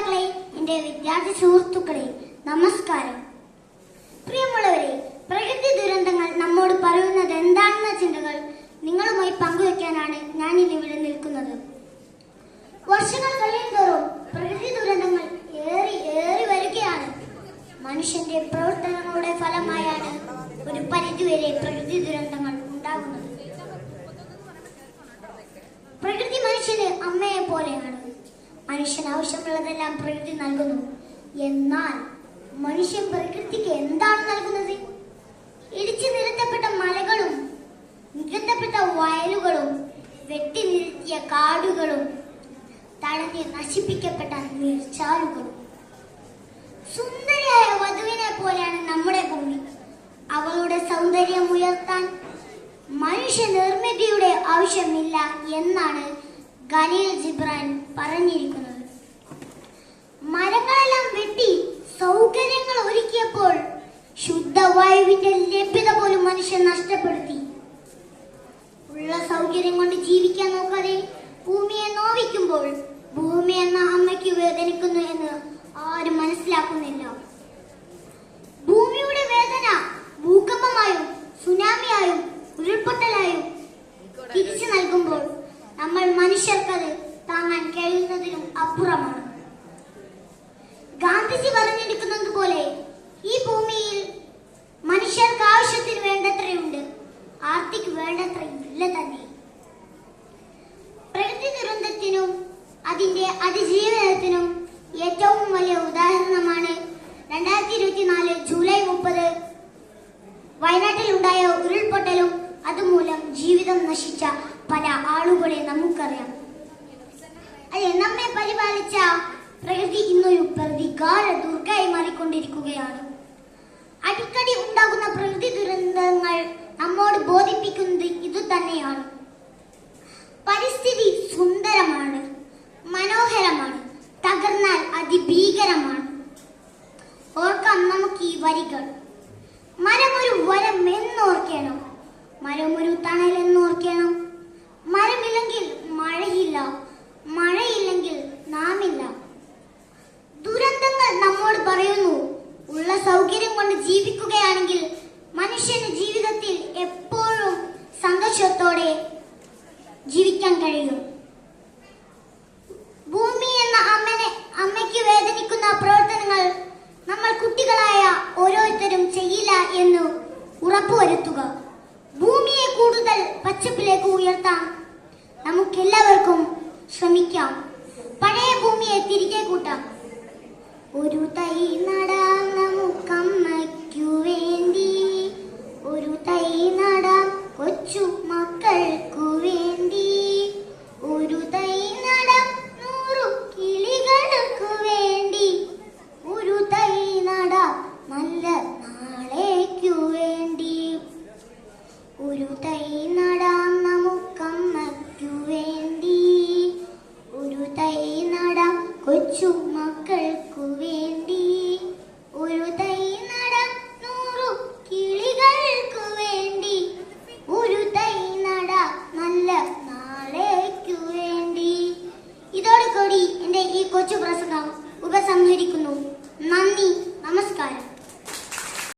മാതാപിതാക്കളെ എന്റെ വിദ്യാർത്ഥി സുഹൃത്തുക്കളെ നമസ്കാരം. പ്രിയമുള്ളവരെ പ്രകൃതി ദുരന്തങ്ങൾ നമ്മോട് പറയുന്നത് എന്താണെന്ന ചിന്തകൾ നിങ്ങളുമായി പങ്കുവെക്കാനാണ് ഞാൻ ഇന്ന് ഇവിടെ നിൽക്കുന്നത്. വർഷങ്ങൾ കഴിയുന്തോറും പ്രകൃതി ദുരന്തങ്ങൾ ഏറി ഏറി വരികയാണ്. മനുഷ്യന്റെ പ്രവർത്തനങ്ങളുടെ ഫലമായാണ് ഒരു പരിധിവരെ പ്രകൃതി ദുരന്തങ്ങൾ ഉണ്ടാകുന്നത്. പ്രകൃതി മനുഷ്യന് അമ്മയെ പോലെയാണ് മനുഷ്യന് ആവശ്യമുള്ളതെല്ലാം പ്രകൃതി നൽകുന്നു. എന്നാൽ മനുഷ്യൻ പ്രകൃതിക്ക് എന്താണ് നൽകുന്നത്? ഇടിച്ചു നിരത്തപ്പെട്ട മലകളും നികത്തപ്പെട്ട വയലുകളും വെട്ടി നിരത്തിയ കാടുകളും തടഞ്ഞ് നശിപ്പിക്കപ്പെട്ട നീർച്ചാലുകളും. സുന്ദരിയായ വധുവിനെ പോലെയാണ് നമ്മുടെ ഭൂമി. അവളുടെ സൗന്ദര്യം ഉയർത്താൻ മനുഷ്യ നിർമ്മിതിയുടെ ആവശ്യമില്ല എന്നാണ് ഖലീൽ ജിബ്രാൻ പറഞ്ഞിരിക്കുന്നത്. മരങ്ങളെല്ലാം വെട്ടി സൗകര്യങ്ങൾ ഒരുക്കിയപ്പോൾ ശുദ്ധവായുവിന്റെ ലഭ്യത പോലും മനുഷ്യൻ നഷ്ടപ്പെടുത്തി. ഉള്ള സൗകര്യം കൊണ്ട് ജീവിക്കാൻ നോക്കാതെ ഭൂമിയെ നോവിക്കുമ്പോൾ ഭൂമി എന്ന അമ്മയ്ക്ക് വേദനിക്കുന്നു എന്ന് ആരും മനസ്സിലാക്കുന്നില്ല. മനുഷ്യർക്കത് താങ്ങാൻ കഴിയുന്നതിനും അപ്പുറമാണ്. ഗാന്ധിജി പറഞ്ഞിരിക്കുന്നത് പോലെ ഈ ഭൂമിയിൽ മനുഷ്യർക്ക് ആവശ്യത്തിന് വേണ്ടത്രയുണ്ട്. ആർത്തിക്ക് വേണ്ടത്രയും ഇല്ല തന്നെ. പ്രകൃതി ദുരന്തത്തിനും അതിന്റെ അതിജീവനത്തിനും ഏറ്റവും വലിയ ഉദാഹരണമാണ് രണ്ടായിരത്തി ഇരുപത്തിനാല് ജൂലൈ മുപ്പത്. വയനാട്ടിൽ ഉണ്ടായ ഉരുൾപൊട്ടലും അതുമൂലം ജീവിതം നശിച്ച പല ആളുകളെ നമുക്കറിയാം. അല്ലെ നമ്മെ പരിപാലിച്ച പ്രകൃതി ഇന്നൊരു പ്രതികാര ദുർഗായി മാറിക്കൊണ്ടിരിക്കുകയാണ്. അടിക്കടി ഉണ്ടാകുന്ന പ്രകൃതി ദുരന്തങ്ങൾ നമ്മോട് ബോധിപ്പിക്കുന്നത് ഇതു തന്നെയാണ്. പരിസ്ഥിതി സുന്ദരമാണ് മനോഹരമാണ് തകർന്നാൽ അതിഭീകരമാണ്. ഓർക്കാം നമുക്ക് ഈ വരികൾ. മരമൊരു വരം എന്നോർക്കണം. മരമൊരു തണൽ ആരോഗ്യത്തോടെ ജീവിക്കാൻ കഴിയും. ഭൂമി എന്ന അമ്മനെ അമ്മയ്ക്ക് വേദനിക്കുന്ന പ്രവർത്തനങ്ങൾ നമ്മൾ കുട്ടികളായ ഓരോരുത്തരും ചെയ്യില്ല എന്ന് ഉറപ്പുവരുത്തുക. ഭൂമിയെ കൂടുതൽ പച്ചപ്പിലേക്ക് ഉയർത്താൻ നമുക്കെല്ലാവർക്കും ശ്രമിക്കാം. പഴയ ഭൂമിയെ തിരികെ കൂട്ടാം. ഒരു തൈ നടാം നമുക്കമ്മയ്ക്കു വേണ്ടി. ഒരു തൈ നടാം കൊച്ചു തൈ നടാം നമുക്കമ്മയ്ക്കു കൊച്ചു നൂറു ഈ കൊച്ചു പ്രസംഗം ഉപസംഹരിക്കുന്നു. നന്ദി നമസ്കാരം.